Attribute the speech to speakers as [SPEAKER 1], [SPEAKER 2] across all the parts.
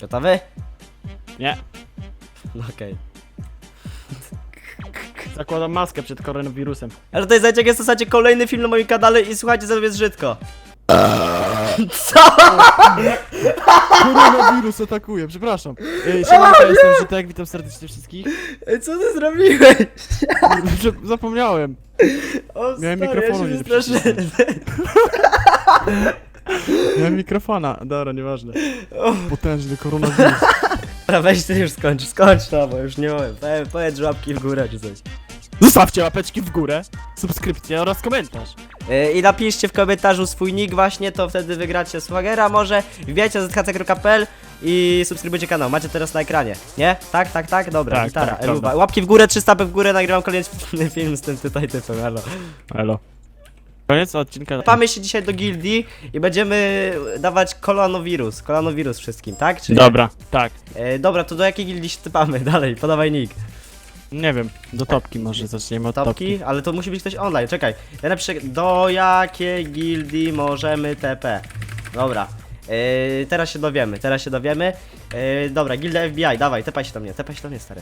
[SPEAKER 1] Gotowy?
[SPEAKER 2] Nie.
[SPEAKER 1] No okej.
[SPEAKER 2] Zakładam maskę przed koronawirusem.
[SPEAKER 1] Ale tutaj zajdzie jest w zasadzie kolejny film na moim kanale i słuchajcie sobie jest brzydko.
[SPEAKER 2] Koronawirus atakuje, przepraszam. Ej, Siemanko, jestem Żytek, witam serdecznie wszystkich.
[SPEAKER 1] Ej, co ty zrobiłeś?
[SPEAKER 2] Prze- Zapomniałem.
[SPEAKER 1] O,
[SPEAKER 2] Miałem
[SPEAKER 1] stary,
[SPEAKER 2] mikrofonu
[SPEAKER 1] ja się
[SPEAKER 2] nie
[SPEAKER 1] wystraszyłem.
[SPEAKER 2] Miałem mikrofona. Dobra, nieważne. Potężny koronawirus.
[SPEAKER 1] Dobra, weź ty już skończ, skończ to, bo już nie mogę. Powiedz- Powiedz łapki w górę czy coś.
[SPEAKER 2] Zostawcie łapeczki w górę, subskrypcję oraz komentarz.
[SPEAKER 1] Yy, I napiszcie w komentarzu swój nick właśnie, to wtedy wygracie Swagera może. Wbijajcie zhc.pl i subskrybujcie kanał. Macie teraz na ekranie, nie? Tak, tak, tak? Dobra,
[SPEAKER 2] Tak,
[SPEAKER 1] gitara,
[SPEAKER 2] tak, prawda.
[SPEAKER 1] Łapki w górę, 300 w górę, nagrywam kolejny film z tym tutaj typem, elo.
[SPEAKER 2] Elo. Koniec odcinka.
[SPEAKER 1] Pamy się dzisiaj do gildii i będziemy dawać kolonowirus, kolonowirus wszystkim, tak? Czy nie?
[SPEAKER 2] Dobra, tak.
[SPEAKER 1] E, dobra, to do jakiej gildii się typamy? Dalej, podawaj nick.
[SPEAKER 2] Nie wiem, do topki może zaczniemy od topki.
[SPEAKER 1] Topki? Ale to musi być ktoś online, czekaj. Ja napiszę, do jakiej gildii możemy TP? Dobra. E, teraz się dowiemy, teraz się dowiemy. E, dobra, gilda FBI, dawaj, tepaj się do mnie, tepaj się do mnie, stary.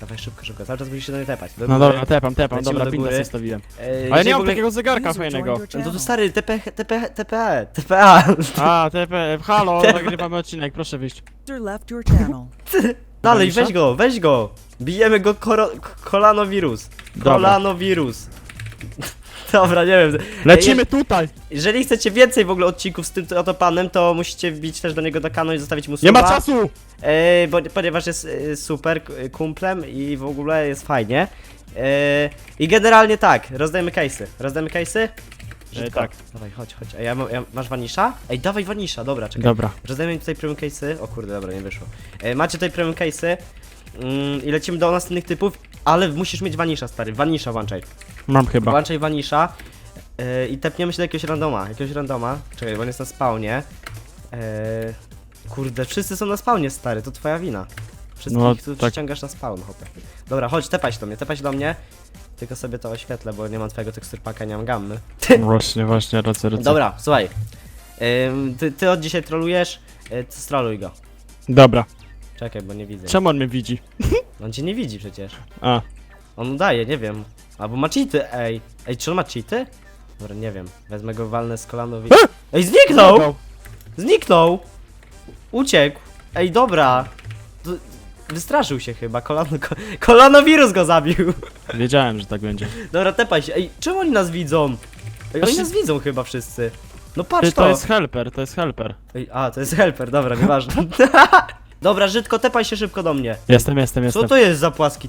[SPEAKER 1] Dawaj szybko, szybko, cały czas musisz się do mnie tepać. Do
[SPEAKER 2] No
[SPEAKER 1] góry.
[SPEAKER 2] dobra, tepam, tepam,
[SPEAKER 1] Lecimy
[SPEAKER 2] dobra,
[SPEAKER 1] do
[SPEAKER 2] pinda
[SPEAKER 1] góry.
[SPEAKER 2] zostawiłem.
[SPEAKER 1] E,
[SPEAKER 2] Ale nie
[SPEAKER 1] w
[SPEAKER 2] mam
[SPEAKER 1] ogóle-
[SPEAKER 2] takiego zegarka fajnego.
[SPEAKER 1] No to, to stary, TP, TP, TP, TPA.
[SPEAKER 2] A, TP, halo, nagrywamy odcinek, proszę wyjść.
[SPEAKER 3] Left your channel.
[SPEAKER 1] Dalej, weź go, weź go. Bijemy go koro, k- kolanowirus.
[SPEAKER 2] Dobra.
[SPEAKER 1] Kolanowirus. Dobra, nie wiem.
[SPEAKER 2] Lecimy tutaj!
[SPEAKER 1] Jeżeli chcecie więcej w ogóle odcinków z tym oto panem, to musicie wbić też do niego do kanału i zostawić mu
[SPEAKER 2] Nie ma
[SPEAKER 1] suba.
[SPEAKER 2] czasu!
[SPEAKER 1] E, bo, ponieważ jest e, super k- kumplem i w ogóle jest fajnie. E, I generalnie tak, rozdajemy case'y. Rozdajemy case'y? Brzydko.
[SPEAKER 2] tak.
[SPEAKER 1] Dawaj, chodź, chodź. Ej, ja, mam- ja, masz wanisza? Ej, dawaj wanisza, dobra, czekaj.
[SPEAKER 2] Dobra.
[SPEAKER 1] Rozdajemy tutaj premium case'y. O kurde, dobra, nie wyszło. E, macie tutaj premium case'y. Mm, I lecimy do następnych typów, ale musisz mieć wanisza, stary. Wanisza włączaj.
[SPEAKER 2] Mam chyba.
[SPEAKER 1] Włączaj wanisza. E, I tepniemy się do jakiegoś randoma. Jakiegoś randoma. Czekaj, bo on jest na spawnie. E, kurde, wszyscy są na spawnie, stary, to twoja wina. Wszystkich
[SPEAKER 2] No,
[SPEAKER 1] tu
[SPEAKER 2] tak.
[SPEAKER 1] ściągasz na spawn, hopę. Dobra, chodź, tepaj się do mnie, tepaj się do mnie. Tylko sobie to oświetlę, bo nie mam twojego teksturpaka, nie mam gammy.
[SPEAKER 2] Właśnie, właśnie, rację, rację.
[SPEAKER 1] Dobra, słuchaj. Ym, ty, ty od dzisiaj trolujesz, y, stroluj go.
[SPEAKER 2] Dobra.
[SPEAKER 1] Czekaj, bo nie widzę.
[SPEAKER 2] Czemu on mnie widzi?
[SPEAKER 1] On cię nie widzi przecież.
[SPEAKER 2] A,
[SPEAKER 1] On udaje, nie wiem. Albo ma cheaty, ej. Ej, czy on ma cheaty? Dobra, nie wiem. Wezmę go, walnę z kolanowi. Ej, zniknął! Zniknął! Uciekł! Ej, dobra! To- Wystraszył się chyba, kolano, ko, kolonowirus go zabił!
[SPEAKER 2] Wiedziałem, że tak będzie.
[SPEAKER 1] Dobra, tepaj się. Ej, czemu oni nas widzą? Ej, oni nas widzą chyba wszyscy. No patrz
[SPEAKER 2] Ty,
[SPEAKER 1] to!
[SPEAKER 2] to jest helper, to jest helper.
[SPEAKER 1] Ej, a, to jest helper, dobra, nieważne. dobra, Żydko, tepaj się szybko do mnie.
[SPEAKER 2] Jestem, jestem,
[SPEAKER 1] Co
[SPEAKER 2] jestem.
[SPEAKER 1] to jest za płaski...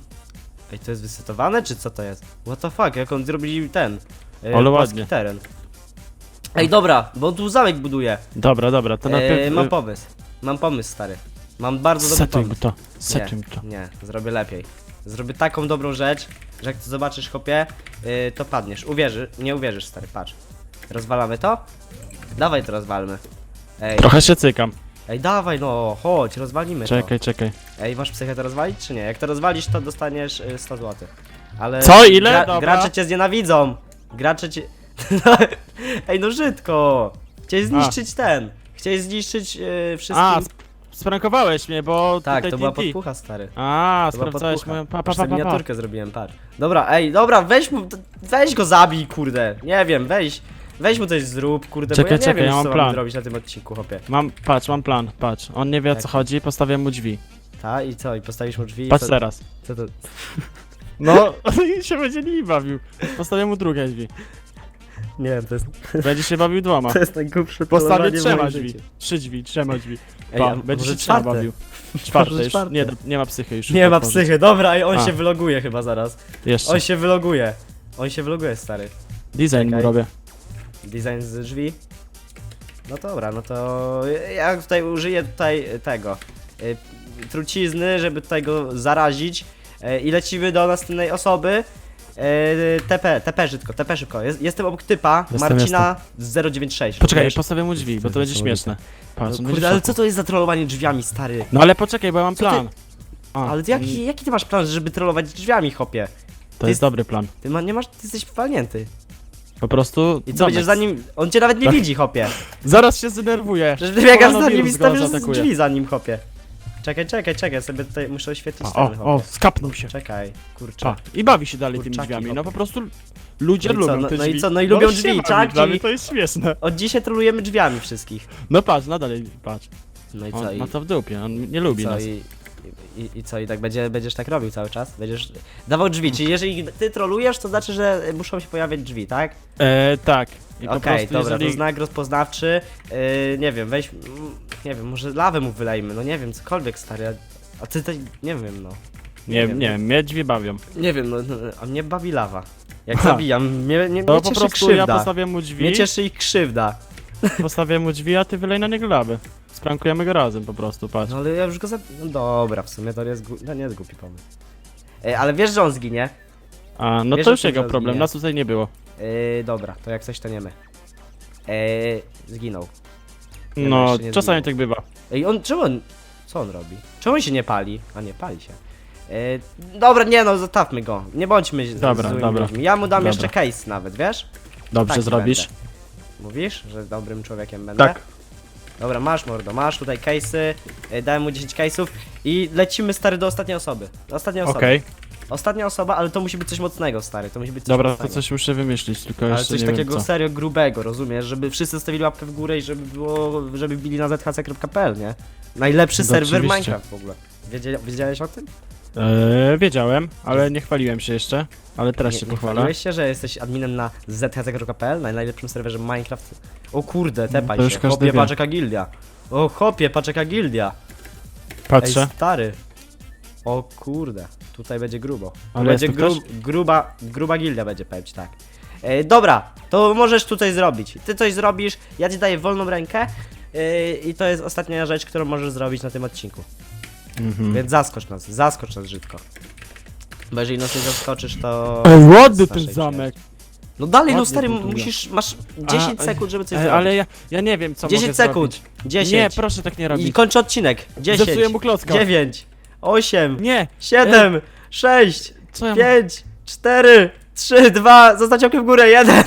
[SPEAKER 1] Ej, to jest wysytowane, czy co to jest? What the fuck, jak on zrobili ten... e,
[SPEAKER 2] Ale ładnie.
[SPEAKER 1] teren. Ej, dobra, bo on tu zamek buduje.
[SPEAKER 2] Dobra, dobra, to
[SPEAKER 1] E,
[SPEAKER 2] najpierw...
[SPEAKER 1] mam pomysł. Mam pomysł, stary. Mam bardzo dobry
[SPEAKER 2] Setuj
[SPEAKER 1] pomysł.
[SPEAKER 2] to, setuj to.
[SPEAKER 1] Nie, zrobię lepiej. Zrobię taką dobrą rzecz, że jak to zobaczysz, chłopie, yy, to padniesz. Uwierzy, nie uwierzysz, stary, patrz. Rozwalamy to? Dawaj to rozwalmy. Ej,
[SPEAKER 2] Trochę się cykam.
[SPEAKER 1] Ej, dawaj no, chodź, rozwalimy
[SPEAKER 2] Czekaj, czekaj.
[SPEAKER 1] to. Ej, masz psychę to rozwalić, czy nie? Jak to rozwalisz, to dostaniesz y, 100 zł. Ale...
[SPEAKER 2] Co? Ile? Dobra.
[SPEAKER 1] gracze cię znienawidzą. Gracze cię... ej, no żydko! Chciałeś zniszczyć ten. Chciałeś zniszczyć wszystkim...
[SPEAKER 2] A, sp- sprankowałeś mnie, bo
[SPEAKER 1] tak,
[SPEAKER 2] tutaj
[SPEAKER 1] to była
[SPEAKER 2] TNT.
[SPEAKER 1] podpucha, stary.
[SPEAKER 2] A,
[SPEAKER 1] To była
[SPEAKER 2] sprawdzałeś
[SPEAKER 1] podpucha.
[SPEAKER 2] moją... Pa, pa, pa, pa, pa.
[SPEAKER 1] miniaturkę zrobiłem, patrz. Dobra, ej, dobra, weź mu, weź go zabij, kurde. Nie wiem, weź, weź mu coś zrób, kurde,
[SPEAKER 2] Czekaj,
[SPEAKER 1] bo ja nie
[SPEAKER 2] czekaj,
[SPEAKER 1] wiem,
[SPEAKER 2] ja mam
[SPEAKER 1] co
[SPEAKER 2] plan.
[SPEAKER 1] mam zrobić na tym odcinku, hopie.
[SPEAKER 2] Mam, patrz, mam plan, patrz. On nie wie o co
[SPEAKER 1] Jaki?
[SPEAKER 2] chodzi, postawię mu drzwi.
[SPEAKER 1] Ta, i co, i postawisz mu drzwi i
[SPEAKER 2] Patrz
[SPEAKER 1] co,
[SPEAKER 2] teraz.
[SPEAKER 1] co to...
[SPEAKER 2] No, i się będzie nimi bawił. Postawię mu drugie drzwi.
[SPEAKER 1] Nie wiem, to jest,
[SPEAKER 2] Będzie się bawił dwoma.
[SPEAKER 1] to jest najgłupsze
[SPEAKER 2] Postawię
[SPEAKER 1] trollowanie w
[SPEAKER 2] trzema
[SPEAKER 1] moim
[SPEAKER 2] drzwi.
[SPEAKER 1] życiu.
[SPEAKER 2] Trzy drzwi, trzema drzwi.
[SPEAKER 1] Ej,
[SPEAKER 2] Pa, będzie
[SPEAKER 1] może
[SPEAKER 2] się trzema
[SPEAKER 1] czwarte?
[SPEAKER 2] bawił. Czwarte już.
[SPEAKER 1] czwarte?
[SPEAKER 2] Nie, nie ma psychy już.
[SPEAKER 1] Nie ma
[SPEAKER 2] otworzyć.
[SPEAKER 1] psychy, dobra, ej, on
[SPEAKER 2] A.
[SPEAKER 1] się wyloguje chyba zaraz.
[SPEAKER 2] Jeszcze.
[SPEAKER 1] On się wyloguje. On się wyloguje, stary.
[SPEAKER 2] Design mu
[SPEAKER 1] Czekaj.
[SPEAKER 2] robię.
[SPEAKER 1] Design z drzwi. No dobra, no to ja tutaj użyję tutaj tego y, trucizny, żeby tutaj go zarazić y, i lecimy do następnej osoby. Y, TP, TP szybko, TP szybko. Jest, jestem obok typa
[SPEAKER 2] Jestem,
[SPEAKER 1] Marcina z 096.
[SPEAKER 2] Poczekaj,
[SPEAKER 1] rozumiesz?
[SPEAKER 2] postawię mu drzwi, bo to będzie śmieszne. Patrz,
[SPEAKER 1] No, kurde, ale co to jest za trollowanie drzwiami, stary?
[SPEAKER 2] No ale poczekaj, bo ja mam
[SPEAKER 1] Co ty-
[SPEAKER 2] plan. A,
[SPEAKER 1] Ale ty jaki, jaki ty masz plan, żeby trollować drzwiami, hopie?
[SPEAKER 2] To jest dobry plan.
[SPEAKER 1] Ty ma, nie masz, ty jesteś walnięty.
[SPEAKER 2] Po prostu.
[SPEAKER 1] I co, będziesz za nim, on cię nawet nie
[SPEAKER 2] Tak.
[SPEAKER 1] widzi, hopie.
[SPEAKER 2] Zaraz się zdenerwuję.
[SPEAKER 1] Że ty biegasz za nim i
[SPEAKER 2] Koronawirus go
[SPEAKER 1] stawiasz
[SPEAKER 2] zaatakuje.
[SPEAKER 1] drzwi za nim, hopie. Czekaj, czekaj, czekaj, ja sobie tutaj muszę oświetlić
[SPEAKER 2] A,
[SPEAKER 1] ten
[SPEAKER 2] o, o, skapnął się.
[SPEAKER 1] Czekaj, kurczę.
[SPEAKER 2] Pa. I bawi się dalej tymi
[SPEAKER 1] Kurczaki,
[SPEAKER 2] drzwiami. No po prostu ludzie
[SPEAKER 1] No i co,
[SPEAKER 2] lubią
[SPEAKER 1] no-
[SPEAKER 2] te
[SPEAKER 1] no i
[SPEAKER 2] drzwi.
[SPEAKER 1] co, no i lubią
[SPEAKER 2] się
[SPEAKER 1] drzwi, tak?
[SPEAKER 2] Dla mnie to jest śmieszne.
[SPEAKER 1] Od dzisiaj trolujemy drzwiami wszystkich.
[SPEAKER 2] No patrz, nadal patrz.
[SPEAKER 1] No i co,
[SPEAKER 2] On
[SPEAKER 1] i,
[SPEAKER 2] ma to w dupie, on nie lubi
[SPEAKER 1] co,
[SPEAKER 2] nas.
[SPEAKER 1] i, i, i co, i tak będzie, będziesz tak robił cały czas? Będziesz dawał drzwi, czyli jeżeli ty trolujesz, to znaczy, że muszą się pojawiać drzwi, tak?
[SPEAKER 2] E, tak. I po
[SPEAKER 1] Okej,
[SPEAKER 2] prostu
[SPEAKER 1] dobra,
[SPEAKER 2] jeżeli...
[SPEAKER 1] to znak rozpoznawczy, yy, nie wiem, weź, mm, nie wiem, może lawę mu wylejmy, no nie wiem, cokolwiek stary, a, a ty to, nie wiem, no.
[SPEAKER 2] Nie,
[SPEAKER 1] wiem,
[SPEAKER 2] nie,
[SPEAKER 1] no.
[SPEAKER 2] mnie drzwi bawią.
[SPEAKER 1] Nie wiem, no, no, a mnie bawi lawa. Jak
[SPEAKER 2] Ha.
[SPEAKER 1] zabijam, mnie, mnie,
[SPEAKER 2] To po
[SPEAKER 1] cieszy
[SPEAKER 2] prostu ja
[SPEAKER 1] krzywda.
[SPEAKER 2] postawię mu drzwi,
[SPEAKER 1] mnie cieszy ich krzywda.
[SPEAKER 2] postawię mu drzwi, a ty wylej na niego lawę. Sprankujemy go razem po prostu, patrz.
[SPEAKER 1] No ale ja już go zabiję. No dobra, w sumie to jest, gu- no nie jest głupi pomysł. Ej, ale wiesz, że on zginie?
[SPEAKER 2] A, no
[SPEAKER 1] Wiesz,
[SPEAKER 2] to już jego problem,
[SPEAKER 1] zginie.
[SPEAKER 2] nas tutaj nie było.
[SPEAKER 1] Yy, dobra, to jak coś to nie my. Yy, zginął. Nie,
[SPEAKER 2] No,
[SPEAKER 1] jeszcze nie
[SPEAKER 2] czasami
[SPEAKER 1] zginął.
[SPEAKER 2] tak bywa.
[SPEAKER 1] Ej, on, czemu on, co on robi? Czemu on się nie pali? A nie, pali się. Yy, dobra, nie no, zostawmy go. Nie bądźmy z,
[SPEAKER 2] Dobra,
[SPEAKER 1] złymi
[SPEAKER 2] dobra.
[SPEAKER 1] ludźmi. Ja mu dam
[SPEAKER 2] Dobra.
[SPEAKER 1] jeszcze case nawet, wiesz?
[SPEAKER 2] Dobrze
[SPEAKER 1] Taki
[SPEAKER 2] zrobisz.
[SPEAKER 1] będę. Mówisz, że dobrym człowiekiem będę?
[SPEAKER 2] Tak.
[SPEAKER 1] Dobra, masz mordo, masz tutaj case'y, yy, dałem mu 10 case'ów i lecimy stary do ostatniej osoby. Do ostatniej osoby.
[SPEAKER 2] Okej,
[SPEAKER 1] Ostatnia osoba, ale to musi być coś mocnego, stary, to musi być coś
[SPEAKER 2] dobra, to
[SPEAKER 1] mocnego.
[SPEAKER 2] coś muszę wymyślić, tylko
[SPEAKER 1] Ale
[SPEAKER 2] jeszcze
[SPEAKER 1] coś
[SPEAKER 2] nie
[SPEAKER 1] takiego
[SPEAKER 2] wiem co.
[SPEAKER 1] serio grubego, rozumiesz? Żeby wszyscy zostawili łapkę w górę i żeby było, żeby bili na zhc.pl, nie? Najlepszy
[SPEAKER 2] No,
[SPEAKER 1] serwer
[SPEAKER 2] oczywiście.
[SPEAKER 1] Minecraft w ogóle. Wiedzia, wiedziałeś o tym?
[SPEAKER 2] Eee, wiedziałem, ale nie chwaliłem się jeszcze, ale teraz się pochwalę.
[SPEAKER 1] chwaliłeś się, że jesteś adminem na zhc.pl, na najlepszym serwerze Minecraft? O kurde, tepaj
[SPEAKER 2] To już
[SPEAKER 1] się,
[SPEAKER 2] każdy
[SPEAKER 1] chopie
[SPEAKER 2] wie.
[SPEAKER 1] paczeka gildia. O chopie paczeka gildia.
[SPEAKER 2] Patrzę,
[SPEAKER 1] Ej, stary. O kurde, tutaj będzie grubo.
[SPEAKER 2] Ale
[SPEAKER 1] będzie
[SPEAKER 2] jest tu
[SPEAKER 1] gru, gruba, gruba gildia będzie, powiem ci tak. E, dobra, to możesz tu coś zrobić. Ty coś zrobisz, ja ci daję wolną rękę e, i to jest ostatnia rzecz, którą możesz zrobić na tym odcinku.
[SPEAKER 2] Mhm.
[SPEAKER 1] Więc zaskocz nas, zaskocz nas brzydko. Bo jeżeli nas nie zaskoczysz, to...
[SPEAKER 2] Ej, ładny ten
[SPEAKER 1] naszej
[SPEAKER 2] zamek!
[SPEAKER 1] No dalej, no
[SPEAKER 2] Ładnie
[SPEAKER 1] stary,
[SPEAKER 2] buduje.
[SPEAKER 1] musisz, masz 10
[SPEAKER 2] A,
[SPEAKER 1] sekund, żeby coś
[SPEAKER 2] Ej,
[SPEAKER 1] zrobić.
[SPEAKER 2] ale ja, ja nie wiem co
[SPEAKER 1] 10
[SPEAKER 2] mogę
[SPEAKER 1] sekund,
[SPEAKER 2] zrobić.
[SPEAKER 1] 10.
[SPEAKER 2] Nie, proszę tak nie
[SPEAKER 1] I
[SPEAKER 2] robić.
[SPEAKER 1] kończę odcinek. 10,
[SPEAKER 2] Zepsuję mu klocka.
[SPEAKER 1] 9, 8,
[SPEAKER 2] Nie,
[SPEAKER 1] 7, 6,
[SPEAKER 2] co ja mam?
[SPEAKER 1] 5, 4, 3, 2, zostać okiem w górę, 1.